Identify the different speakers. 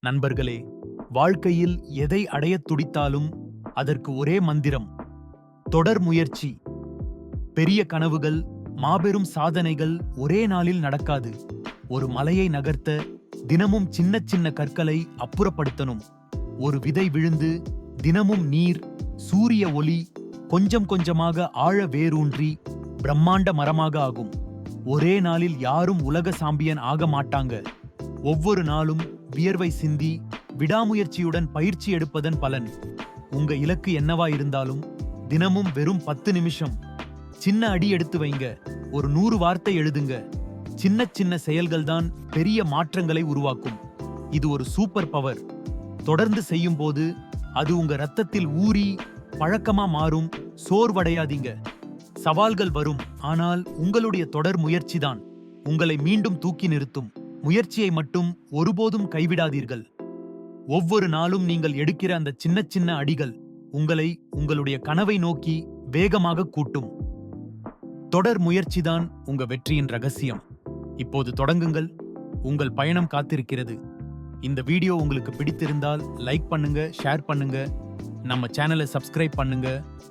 Speaker 1: நண்பர்களே வாழ்க்கையில் எதை அடையத் துடித்தாலும் அதற்கு ஒரே மந்திரம் தொடர் முயற்சி. பெரிய கனவுகள் மாபெரும் சாதனைகள் ஒரே நாளில் நடக்காது. ஒரு மலையை நகர்த்த தினமும் சின்ன சின்ன கற்களை அப்புறப்படுத்தணும். ஒரு விதை விழுந்து தினமும் நீர் சூரிய ஒளி கொஞ்சம் கொஞ்சமாக ஆழ வேரூன்றி பிரம்மாண்ட மரமாக ஆகும். ஒரே நாளில் யாரும் உலக சாம்பியன் ஆக மாட்டாங்க. ஒவ்வொரு நாளும் வியர்வை சிந்தி விடாமுயற்சியுடன் பயிற்சி எடுப்பதன் பலன். உங்க இலக்கு என்னவா இருந்தாலும் தினமும் வெறும் பத்து நிமிஷம். சின்ன அடி எடுத்து வைங்க. ஒரு நூறு வார்த்தை எழுதுங்க. சின்ன சின்ன செயல்கள்தான் பெரிய மாற்றங்களை உருவாக்கும். இது ஒரு சூப்பர் பவர். தொடர்ந்து செய்யும் போது அது உங்க ரத்தத்தில் ஊறி பழக்கமா மாறும். சோர்வடையாதீங்க. சவால்கள் வரும். ஆனால் உங்களுடைய தொடர் முயற்சிதான் உங்களை மீண்டும் தூக்கி நிறுத்தும். முயற்சியை மட்டும் ஒருபோதும் கைவிடாதீர்கள். ஒவ்வொரு நாளும் நீங்கள் எடுக்கிற அந்த சின்ன சின்ன அடிகள் உங்களை உங்களுடைய கனவை நோக்கி வேகமாக கூட்டும். தொடர் முயற்சிதான் உங்க வெற்றியின் ரகசியம். இப்போது தொடங்குங்கள். உங்கள் பயணம் காத்திருக்கிறது. இந்த வீடியோ உங்களுக்கு பிடித்திருந்தால் லைக் பண்ணுங்க ஷேர் பண்ணுங்க. நம்ம சேனலை சப்ஸ்கிரைப் பண்ணுங்க.